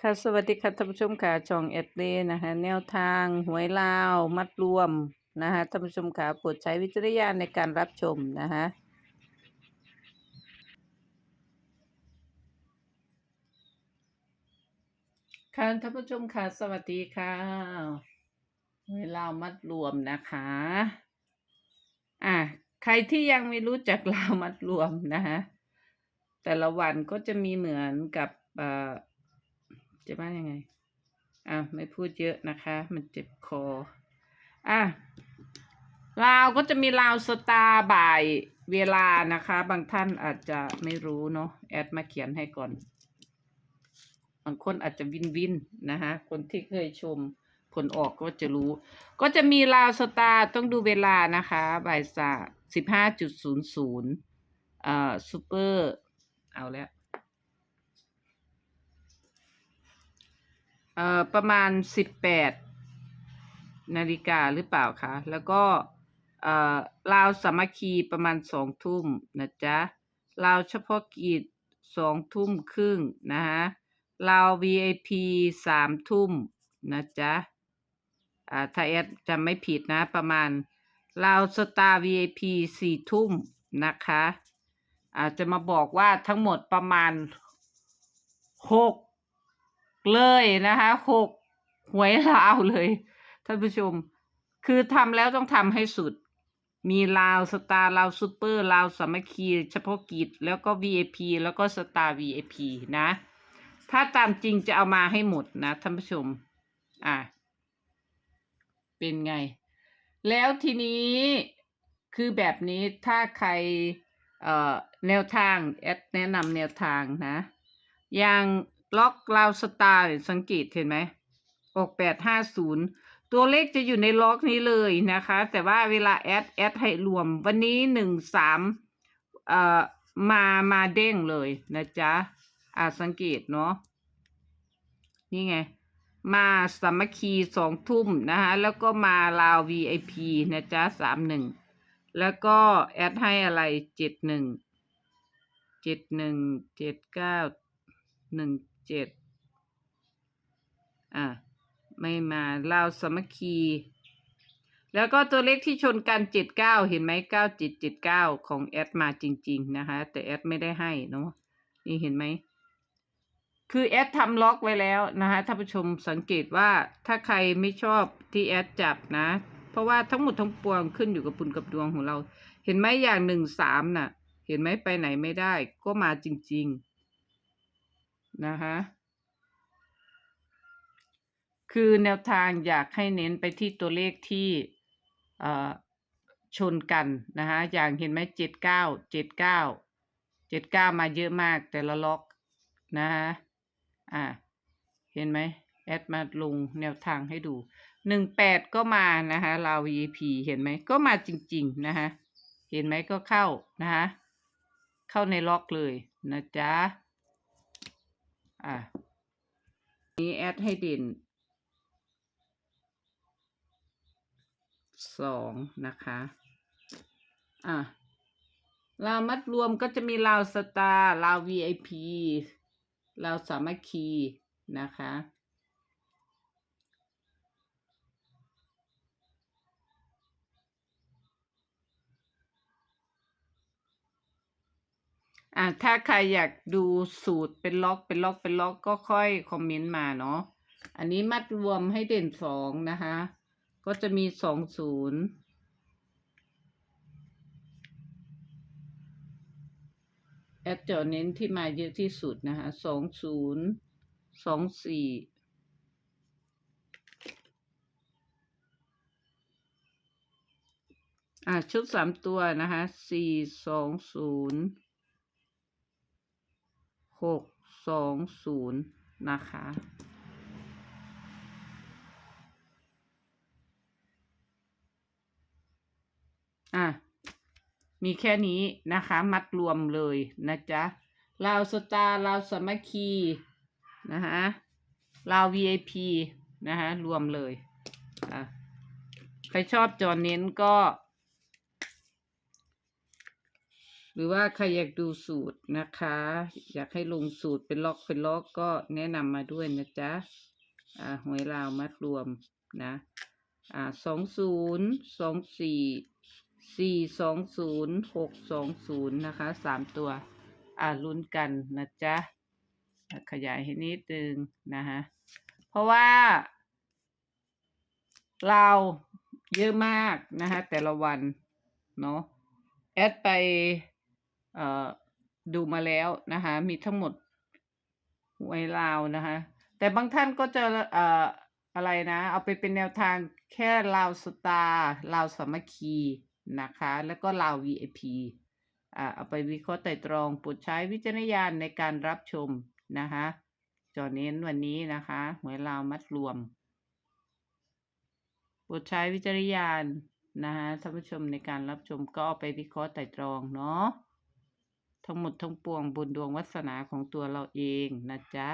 ค่ะสวัสดีค่ะท่านผู้ชมค่ะช่องเอดเดนะคะแนวทางหวยลาวมัดรวมนะคะท่านผู้ชมค่ะโปรดใช้วิจารณญาณในการรับชมนะคะค่ะท่านผู้ชมค่ะสวัสดีค่ะหวยลาวมัดรวมนะคะอะใครที่ยังไม่รู้จักลาวมัดรวมนะคะแต่ละวันก็จะมีเหมือนกับเอ่อ จะว่ายังไงอะไม่พูดเยอะนะคะ มันเจ็บคออะลาวก็จะมีลาวสตาร์บ่ายเวลานะคะ บางท่านอาจจะไม่รู้เนาะแอดมาเขียนให้ก่อน บางคนอาจจะวินวินนะคะคนที่เคยชมผลออกก็จะรู้ ก็จะมีลาวสตาร์ต้องดูเวลานะคะบ่ายสาสิบห้าจุดศูนย์ศูนย์อ่าซูเปอร์ เอาแล้ว เอ่อประมาณสิบแปดนาฬิกาหรือเปล่าคะแล้วก็เอ่อลาวสามัคคีประมาณสองทุ่มนะจ๊ะลาวเฉพาะกิจสองทุ่มครึ่งนะฮะลาว VIP สามทุ่มนะจ๊ะอ่าถ้าแอดจำไม่ผิดนะประมาณลาวสตาร์ VIP สี่ทุ่มนะคะอาจจะมาบอกว่าทั้งหมดประมาณหก เลยนะคะหกหวยลาวเลย ท่านผู้ชม คือทำแล้วต้องทำให้สุด มีลาวสตาร์ลาวซูเปอร์ลาวสามัคคีเฉพาะกิจ แล้วก็ VIP แล้วก็สตาร์ VIP นะ ถ้าตามจริงจะเอามาให้หมดนะท่านผู้ชม อะ เป็นไง แล้วทีนี้คือแบบนี้ถ้าใครเอ่อแนวทางแอดแนะนำแนวทางนะ อย่าง ล็อกลาวสตาร์สังเกตเห็นไหมออกแปดห้าศูนย์ตัวเลขจะอยู่ในล็อกนี้เลยนะคะ แต่ว่าเวลาแอดแอดให้รวม วันนี้หนึ่งสามเอ่อมามาเด้งเลยนะจ๊ะอ่าสังเกตเนาะนี่ไง มาสามัคคีสองทุ่มนะคะแล้วก็มาลาว VIP นะจ๊ะสามหนึ่งแล้วก็แอดให้อะไรเจ็ดหนึ่งเจ็ดหนึ่งเจ็ดเก้าหนึ่ง เจ็ดอะไม่มาลาวสมัคคี แล้วก็ตัวเลขที่ชนกันเจ็ดเก้าเห็นไหมเก้าเจ็ดเจ็ดเก้าของแอดมาจริง ๆ นะคะ แต่แอดไม่ได้ให้เนาะนี่เห็นไหม คือแอดทำล็อกไว้แล้วนะคะท่านผู้ชมสังเกตว่าถ้าใครไม่ชอบที่แอดจับนะ เพราะว่าทั้งหมดทั้งปวงขึ้นอยู่กับปุญกับดวงของเรา เห็นไหมอย่างหนึ่งสามน่ะ เห็นไหมไปไหนไม่ได้ ก็มาจริง ๆ นะคะคือแนวทางอยากให้เน้นไปที่ตัวเลขที่ชนกันนะคะอย่างเห็นไหมเจ็ดเก้าเจ็ดเก้าเจ็ดเก้ามาเยอะมากแต่ละล็อกนะคะอ่าเห็นไหมแอดมาลงแนวทางให้ดูหนึ่งแปดก็มานะคะลาว VIP เห็นไหมก็มาจริงๆนะคะเห็นไหมก็เข้านะคะเข้าในล็อกเลยนะจ๊ะ อ่านี้แอดให้เด่นสองนะคะ อะลาวมัดรวมก็จะมีลาวสตาร์ลาว VIP ลาวสามัคคีนะคะ อะถ้าใครอยากดูสูตรเป็นล็อกเป็นล็อกเป็นล็อกก็ค่อยคอมเมนต์มาเนาะอันนี้มัดรวมให้เด่นสองนะคะ ก็จะมีสองศูนย์แอดเจาะเน้นที่มาเยอะที่สุดนะคะสองศูนย์สองสี่อะชุดสามตัวนะคะสี่สองศูนย์ หกสองศูนย์นะคะ อะ มีแค่นี้นะคะ มัดรวมเลยนะจ๊ะลาวสตาร์ลาวสมัคคีนะคะลาว VIP นะคะรวมเลยอะใครชอบจอเน้นก็ หรือว่าใครอยากดูสูตรนะคะ อยากให้ลงสูตรเป็นล็อกเป็นล็อกก็แนะนำมาด้วยนะจ๊ะอ่าหวยลาวมัดรวมนะอ่าสองศูนย์สองสี่สี่สองศูนย์หกสองศูนย์นะคะสามตัวอ่าลุ้นกันนะจ๊ะขยายให้นิดนึงนะฮะเพราะว่า เราเยอะมากนะคะแต่ละวันเนาะแอดไป ดูมาแล้วนะคะ มีทั้งหมดหวยลาวนะคะ แต่บางท่านก็จะเอ่ออะไรนะ เอาไปเป็นแนวทางแค่ลาวสตาร์ลาวสามัคคีนะคะ แล้วก็ลาว VIP อ่าเอาไปวิเคราะห์ไต่ตรองปรดใช้วิจารณญาณในการรับชมนะคะจอเน้นวันนี้นะคะหวยลาวมัดรวมปรดใช้วิจารณญาณนะฮะท่านผู้ชมในการรับชมก็เอาไปวิเคราะห์ไต่ตรองเนาะ ทั้งหมดทั้งปวงบุญดวงวัสนาของตัวเราเองนะจ๊ะ